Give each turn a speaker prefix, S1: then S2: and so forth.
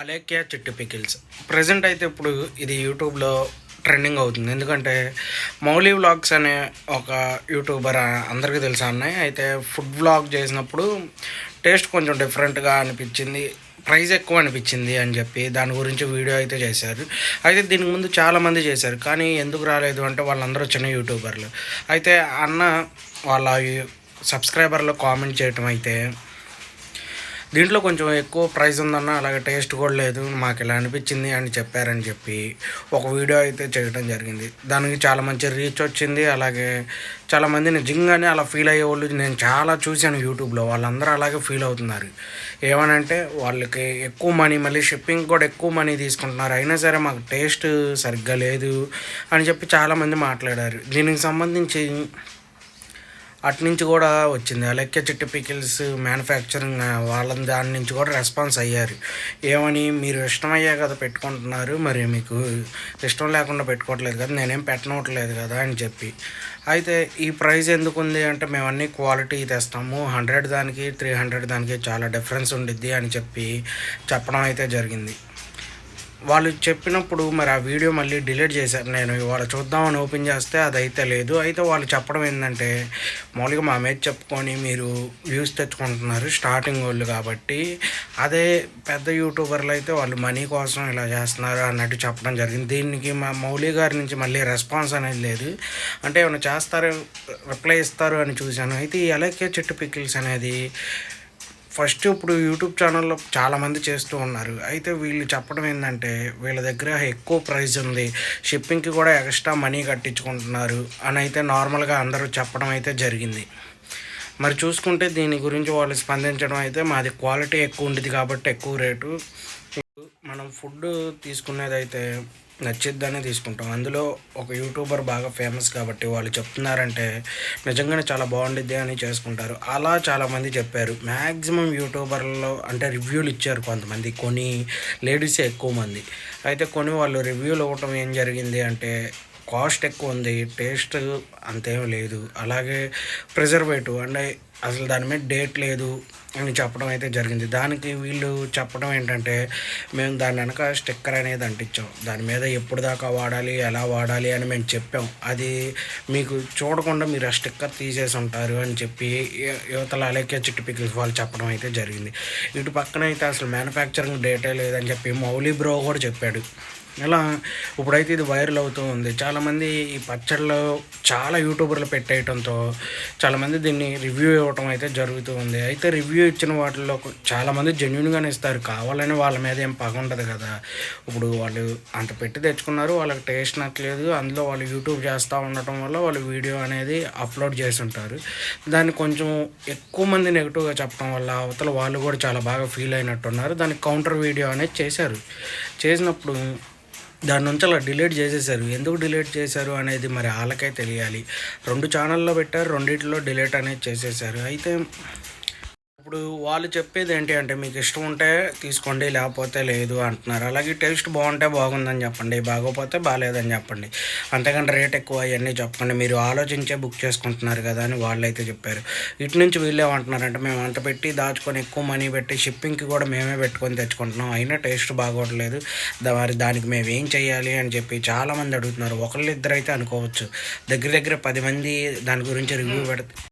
S1: అలేక్యా చిట్టి pickles. Present అయితే ఇప్పుడు ఇది యూట్యూబ్లో ట్రెండింగ్ అవుతుంది. ఎందుకంటే మౌలి వ్లాగ్స్ అనే ఒక యూట్యూబర్ అందరికీ తెలుసా అన్నాయి అయితే ఫుడ్ వ్లాగ్ చేసినప్పుడు టేస్ట్ కొంచెం డిఫరెంట్గా అనిపించింది ప్రైస్ ఎక్కువ అనిపించింది అని చెప్పి దాని గురించి వీడియో అయితే చేశారు. అయితే దీనికి ముందు చాలామంది చేశారు కానీ ఎందుకు రాలేదు అంటే వాళ్ళందరూ చిన్న యూట్యూబర్లు. అయితే అన్న వాళ్ళ సబ్స్క్రైబర్లో కామెంట్ చేయటం అయితే దీంట్లో కొంచెం ఎక్కువ ప్రైస్ ఉందన్న అలాగే టేస్ట్ కూడా లేదు. మాకు ఇలా అనిపించింది అని చెప్పారని చెప్పి ఒక వీడియో అయితే చేయడం జరిగింది. దానికి చాలా మంచి రీచ్ వచ్చింది. అలాగే చాలామంది నిజంగానే అలా ఫీల్ అయ్యే వాళ్ళు నేను చాలా చూశాను యూట్యూబ్లో. వాళ్ళందరూ అలాగే ఫీల్ అవుతున్నారు. ఏమనంటే వాళ్ళకి ఎక్కువ మనీ మళ్ళీ షిప్పింగ్ కూడా ఎక్కువ మనీ తీసుకుంటున్నారు. అయినా సరే మాకు టేస్ట్ సరిగ్గా లేదు అని చెప్పి చాలామంది మాట్లాడారు. దీనికి సంబంధించి అటు నుంచి కూడా వచ్చింది. అలెక్య చెట్టు పికిల్స్ మ్యానుఫ్యాక్చరింగ్ వాళ్ళ దాని నుంచి కూడా రెస్పాన్స్ అయ్యారు. ఏమని మీరు ఇష్టమయ్యా కదా పెట్టుకుంటున్నారు మరి మీకు ఇష్టం లేకుండా పెట్టుకోవట్లేదు కదా నేనేం పెట్టనవట్లేదు కదా అని చెప్పి. అయితే ఈ ప్రైస్ ఎందుకు ఉంది అంటే మేము అన్ని క్వాలిటీ తెస్తాము హండ్రెడ్ దానికి త్రీ హండ్రెడ్ దానికి చాలా డిఫరెన్స్ ఉండిద్ది అని చెప్పి చెప్పడం అయితే జరిగింది. వాళ్ళు చెప్పినప్పుడు మరి ఆ వీడియో మళ్ళీ డిలీట్ చేశారు. నేను ఇవాళ చూద్దామని ఓపెన్ చేస్తే అదైతే లేదు. అయితే వాళ్ళు చెప్పడం ఏంటంటే మామూలుగా మా మీద చెప్పుకొని మీరు వ్యూస్ తెచ్చుకుంటున్నారు స్టార్టింగ్ వాళ్ళు కాబట్టి అదే పెద్ద యూట్యూబర్లు అయితే వాళ్ళు మనీ కోసం ఇలా చేస్తున్నారు అన్నట్టు చెప్పడం జరిగింది. దీనికి మా మౌలి గారి నుంచి మళ్ళీ రెస్పాన్స్ అనేది లేదు. అంటే ఏమైనా చేస్తారు రిప్లై ఇస్తారు అని చూశాను. అయితే ఈ అలాగే చెట్టు పిక్కిల్స్ అనేది ఫస్ట్ ఇప్పుడు యూట్యూబ్ ఛానల్లో చాలామంది చేస్తూ ఉన్నారు. అయితే వీళ్ళు చెప్పడం ఏంటంటే వీళ్ళ దగ్గర ఎక్కువ ప్రైస్ ఉంది. షిప్పింగ్కి కూడా ఎక్స్ట్రా మనీ కట్టించుకుంటున్నారు అని అయితే నార్మల్గా అందరూ చెప్పడం అయితే జరిగింది. మరి చూసుకుంటే దీని గురించి వాళ్ళు స్పందించడం అయితే మాది క్వాలిటీ ఎక్కువ ఉండేది కాబట్టి ఎక్కువ రేటు. మనం ఫుడ్ తీసుకునేది అయితే నచ్చిద్దనే తీసుకుంటాం. అందులో ఒక యూట్యూబర్ బాగా ఫేమస్ కాబట్టి వాళ్ళు చెప్తున్నారంటే నిజంగానే చాలా బాగుండిద్ది అని చేసుకుంటారు. అలా చాలామంది చెప్పారు. మ్యాక్సిమం యూట్యూబర్లలో అంటే రివ్యూలు ఇచ్చారు కొంతమంది. కొన్ని లేడీసే ఎక్కువ మంది. అయితే కొన్ని వాళ్ళు రివ్యూలు ఇవ్వటం ఏం జరిగింది అంటే కాస్ట్ ఎక్కువ ఉంది టేస్ట్ అంతేం లేదు. అలాగే ప్రిజర్వేటివ్ అంటే అసలు దాని మీద డేట్ లేదు అని చెప్పడం అయితే జరిగింది. దానికి వీళ్ళు చెప్పడం ఏంటంటే మేము దాని వెనక స్టిక్కర్ అనేది అంటించాం. దాని మీద ఎప్పుడు దాకా వాడాలి ఎలా వాడాలి అని మేము చెప్పాం. అది మీకు చూడకుండా మీరు ఆ స్టిక్కర్ తీసేసి ఉంటారు అని చెప్పి యువ- యువతల అలేఖ్య చిట్టు పికిల్స్ వాళ్ళు చెప్పడం అయితే జరిగింది. ఇటు పక్కన అయితే అసలు మ్యానుఫ్యాక్చరింగ్ డేటే లేదని చెప్పి మౌలి బ్రో కూడా చెప్పాడు. ఇలా ఇప్పుడైతే ఇది వైరల్ అవుతూ ఉంది. చాలామంది ఈ పచ్చళ్ళు చాలా యూట్యూబర్లు పెట్టేయటంతో చాలామంది దీన్ని రివ్యూ ఇవ్వటం అయితే జరుగుతూ ఉంది. అయితే రివ్యూ ఇచ్చిన వాటిల్లో చాలామంది జెన్యున్గానే ఇస్తారు. కావాలని వాళ్ళ మీద ఏం పగ ఉండదు కదా. ఇప్పుడు వాళ్ళు అంత పెట్టి తెచ్చుకున్నారు వాళ్ళకి టేస్ట్ నచ్చలేదు. అందులో వాళ్ళు యూట్యూబ్ చేస్తూ ఉండటం వల్ల వాళ్ళు వీడియో అనేది అప్లోడ్ చేసి ఉంటారు. దాన్ని కొంచెం ఎక్కువ మంది నెగిటివ్గా చెప్పడం వల్ల అవతల వాళ్ళు కూడా చాలా బాగా ఫీల్ అయినట్టున్నారు. దానికి కౌంటర్ వీడియో అనేది చేశారు. చేసినప్పుడు దాని నుంచి అలా డిలీట్ చేసేసారు. ఎందుకు డిలీట్ చేశారు అనేది మరి వాళ్ళకే తెలియాలి. రెండు ఛానల్లో పెట్టారు రెండిట్లో డిలీట్ అనేది చేసేసారు. అయితే ఇప్పుడు వాళ్ళు చెప్పేది ఏంటి అంటే మీకు ఇష్టం ఉంటే తీసుకోండి లేకపోతే లేదు అంటున్నారు. అలాగే టేస్ట్ బాగుంటే బాగుందని చెప్పండి బాగోపోతే బాగాలేదని చెప్పండి. అంతకంటే రేట్ ఎక్కువ అవన్నీ చెప్పండి. మీరు ఆలోచించే బుక్ చేసుకుంటున్నారు కదా అని వాళ్ళు అయితే చెప్పారు. ఇటు నుంచి వీళ్ళు ఏమంటున్నారంటే మేము అంత పెట్టి దాచుకొని ఎక్కువ మనీ పెట్టి షిప్పింగ్కి కూడా మేమే పెట్టుకొని తెచ్చుకుంటున్నాం. అయినా టేస్ట్ బాగోట్లేదు. మరి దానికి మేము ఏం చేయాలి అని చెప్పి చాలామంది అడుగుతున్నారు. ఒకళ్ళు ఇద్దరు అయితే అనుకోవచ్చు. దగ్గర దగ్గర పది మంది దాని గురించి రివ్యూ పెడితే